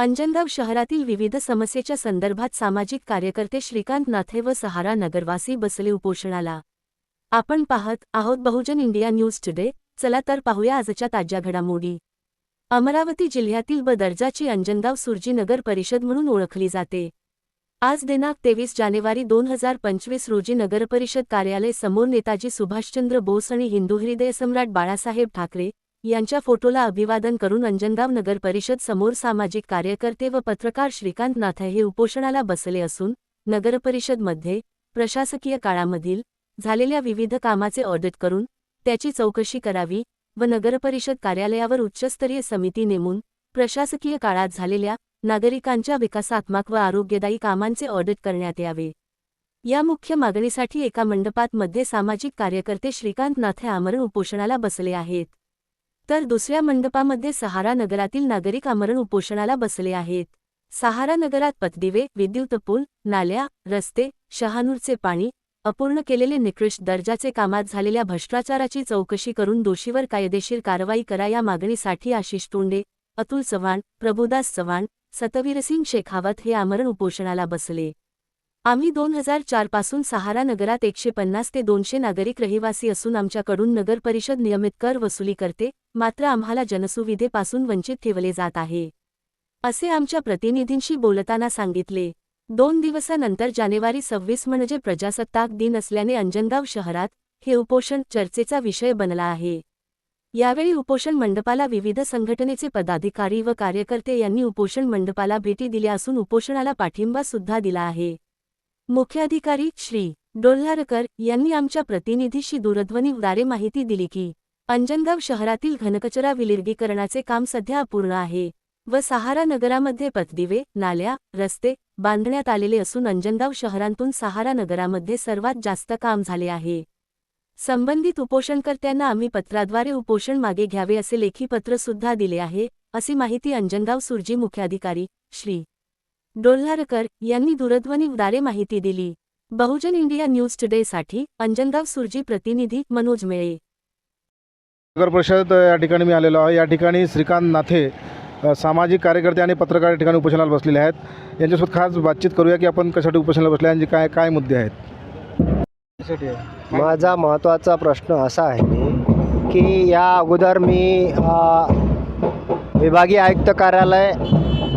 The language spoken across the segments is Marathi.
अंजनगाव शहरातील विविध समस्येच्या संदर्भात सामाजिक कार्यकर्ते श्रीकांत नाथे व सहारा नगरवासी बसले उपोषणाला. आपण पाहत आहोत बहुजन इंडिया न्यूज टुडे. चला तर पाहूया आजच्या ताज्या घडामोडी. अमरावती जिल्ह्यातील ब दर्जाची अंजनगाव सुरजी नगर परिषद म्हणून ओळखली जाते. आज दिनांक तेवीस जानेवारी दोन हजार पंचवीस रोजी नगरपरिषद कार्यालय समोर नेताजी सुभाषचंद्र बोस आणि हिंदू हृदय सम्राट बाळासाहेब ठाकरे यांच्या फोटोला अभिवादन करून अंजनगाव नगर परिषद समोर सामाजिक कार्यकर्ते व पत्रकार श्रीकांत नाथ हे उपोषणाला बसले असून नगरपरिषदमध्ये प्रशासकीय काळामधील झालेल्या विविध कामाचे ऑडिट करून त्याची चौकशी करावी व नगरपरिषद कार्यालयावर उच्चस्तरीय समिती नेमून प्रशासकीय काळात झालेल्या नागरिकांच्या विकासात्मक व आरोग्यदायी कामांचे ऑडिट करण्यात यावे. या मुख्य मागणीसाठी एका मंडपात मध्ये सामाजिक कार्यकर्ते श्रीकांत नाथे आमरण उपोषणाला बसले आहेत. तर दुसऱ्या मंडपामध्ये सहारा नगरातील नागरिक आमरण उपोषणाला बसले आहेत. सहारा नगरात पतदिवे विद्युत पूल नाल्या रस्ते शहानूरचे पाणी अपूर्ण केलेले निकृष्ट दर्जाचे कामात झालेल्या भ्रष्टाचाराची चौकशी करून दोषीवर कायदेशीर कारवाई करा या मागणीसाठी आशिष तोंडे अतुल चव्हाण प्रभुदास चव्हाण सतवीरसिंग शेखावत हे आमरण उपोषणाला बसले. आम्ही दोन हजार चारपासून सहारा नगरात एकशे पन्नास ते दोनशे नागरिक रहिवासी असून आमच्याकडून नगर परिषद नियमित कर वसुली करते मात्र आम्हाला जनसुविधेपासून वंचित ठेवले जात आहे. असे आमच्या प्रतिनिधींशी बोलताना सांगितले. दोन दिवसानंतर जानेवारी सव्वीस म्हणजे प्रजासत्ताक दिन असल्याने अंजनगाव शहरात हे उपोषण चर्चेचा विषय बनला आहे. यावेळी उपोषण मंडपाला विविध संघटनेचे पदाधिकारी व कार्यकर्ते यांनी उपोषण मंडपाला भेटी दिल्या असून उपोषणाला पाठिंबा सुद्धा दिला आहे. मुख्याधिकारी श्री डोल्हारकर यांनी आमच्या प्रतिनिधीशी दूरध्वनीद्वारे माहिती दिली की अंजनगाव शहरातील घनकचरा विलगीकरणाचे काम सध्या अपूर्ण आहे व सहारा नगरामध्ये पथदिवे नाल्या रस्ते बांधण्यात आलेले असून अंजनगाव शहरांतून सहारा नगरामध्ये सर्वात जास्त काम झाले आहे. संबंधित उपोषणकर्त्यांना आम्ही पत्राद्वारे उपोषण मागे घ्यावे असे लेखी पत्र सुद्धा दिले आहे अशी माहिती अंजनगाव सुरजी मुख्याधिकारी श्री डोल्हारकर यांनी दूरध्वनीद्वारे माहिती दिली. बहुजन इंडिया न्यूज टुडेसाठी अंजनगाव सुरजी प्रतिनिधी मनोज मेळे. नगर परिषद या ठिकाणी मी आलेलो आहे. या ठिकाणी श्रीकांत नाथे सामाजिक कार्यकर्ते आणि पत्रकार या ठिकाणी उपोषणाला बसलेले आहेत. यांच्यासोबत खास बातचीत करूया की आपण कशासाठी उपोषणाला बसले आणि काय काय मुद्दे आहेत. माझा महत्त्वाचा प्रश्न असा आहे की या अगोदर मी विभागीय आयुक्त कार्यालय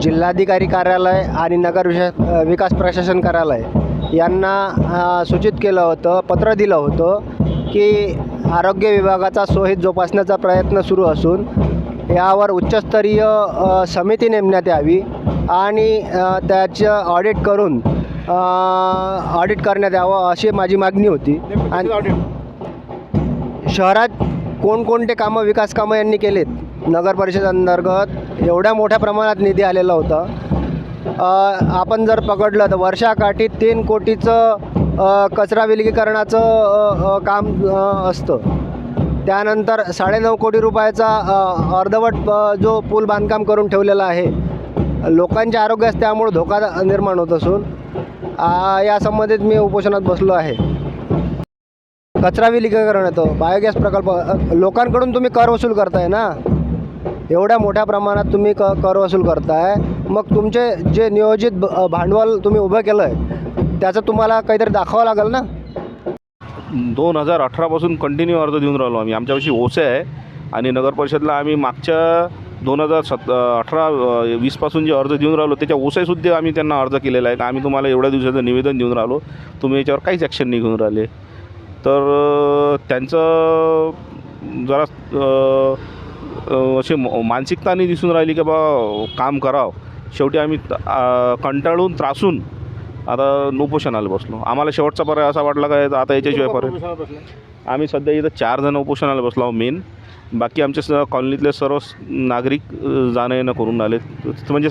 जिल्हाधिकारी कार्यालय आणि नगर विशा विकास प्रशासन कार्यालय यांना सूचित केलं होतं पत्र दिलं होतं की आरोग्य विभागाचा सोहित जोपासण्याचा प्रयत्न सुरू असून यावर उच्चस्तरीय समिती नेमण्यात यावी आणि त्याचं ऑडिट करून ऑडिट करण्यात यावं अशी माझी मागणी होती. आणि शहरात कोणकोणते कामं विकास कामं यांनी केलेत? नगर परिषद अंतर्गत एवढ्या मोठ्या प्रमाणात निधी आलेला होता. आपण जर पकडलं तर वर्षाकाठी तीन कोटीचं कचरा विलगीकरणाचं काम असतं. त्यानंतर साडेनऊ कोटी रुपयाचा अर्धवट जो पूल बांधकाम करून ठेवलेला आहे. लोकांच्या आरोग्यास त्यामुळे धोका निर्माण होत असून या संबंधित मी उपोषणात बसलो आहे. कचरा विलगीकरण येतं बायोगॅस प्रकल्प लोकांकडून तुम्ही कर वसूल करताय ना? एवढ्या मोठ्या प्रमाणात तुम्ही क कर वसूल करताय. मग तुमचे जे नियोजित ब- भांडवल तुम्ही उभं केलं आहे त्याचं तुम्हाला काहीतरी दाखवावं लागेल ना? दोन हजार अठरापासून कंटिन्यू अर्ज देऊन राहिलो आम्ही. आमच्यापाशी ओसे आहे आणि नगर परिषदला आम्ही मागच्या दोन हजार सत अठरा वीसपासून जे अर्ज देऊन राहिलो त्याच्या ओसेसुद्धा आम्ही त्यांना अर्ज केलेला आहे. का आम्ही तुम्हाला एवढ्या दिवसाचं निवेदन देऊन राहिलो. तुम्ही याच्यावर काहीच ॲक्शन नाही घेऊन राहिले. तर त्यांचं जरा अशी मानसिकता नाही दिसून राहिली की बा काम करावं. शेवटी आम्ही कंटाळून त्रासून आता उपोषणाला बसलो. आम्हाला शेवटचा पर्याय असा वाटला काय आता याच्याशिवाय पर्याय आम्ही सध्या इथं चार जण उपोषणाला बसलो मेन बाकी आमच्या स कॉलनीतले सर्व नागरिक जाणं येणं करून आले म्हणजे